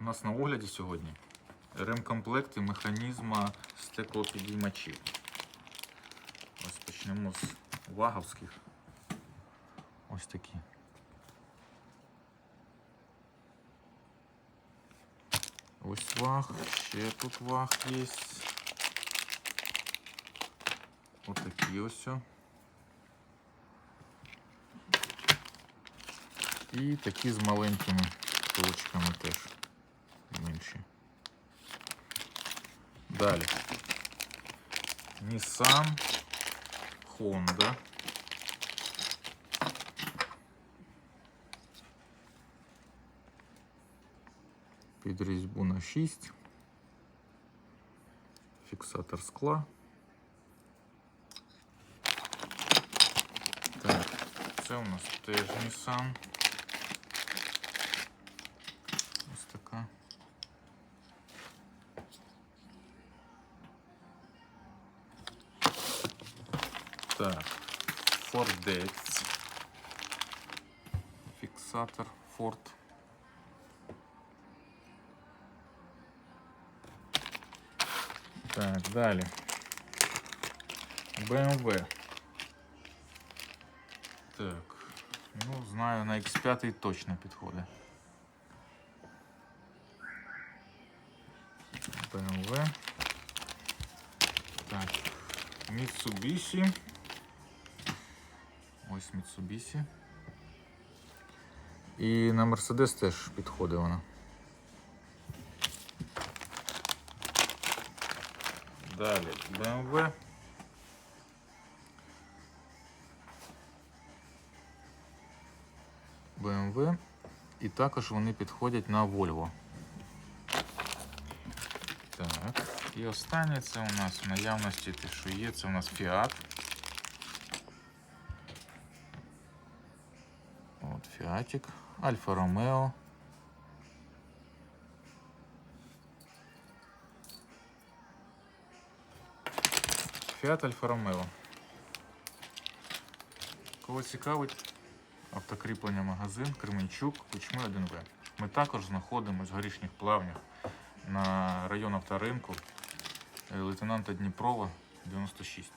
У нас на огляді сьогодні ремкомплекти механізма стеклопідіймачів. Ось почнемо з ваговських. Ось такі. Ось ваг, ще тут ваг є. Ось такі ось. І такі з маленькими точками теж менші. Далі. Nissan, Honda. Під різьбу на 6. Фіксатор скла. Так, це у нас теж Nissan. Так, Фордець. Фіксатор Форд. Так, далі. BMW. Так. Ну, знаю, на X5 точно підходить. BMW. Так. Mitsubishi. Ось Mitsubishi. І на Mercedes теж підходить вона. Далі BMW. BMW. І також вони підходять на Volvo. Так. І останнє це у нас в наявності те, що є, це у нас Fiat. От Альфа Ромео. Фіат Альфа Ромео. Кого цікавить, автокріплення магазин Кременчук, Кучми 1В. Ми також знаходимося в горішніх плавнях на район авторинку лейтенанта Дніпрова 96.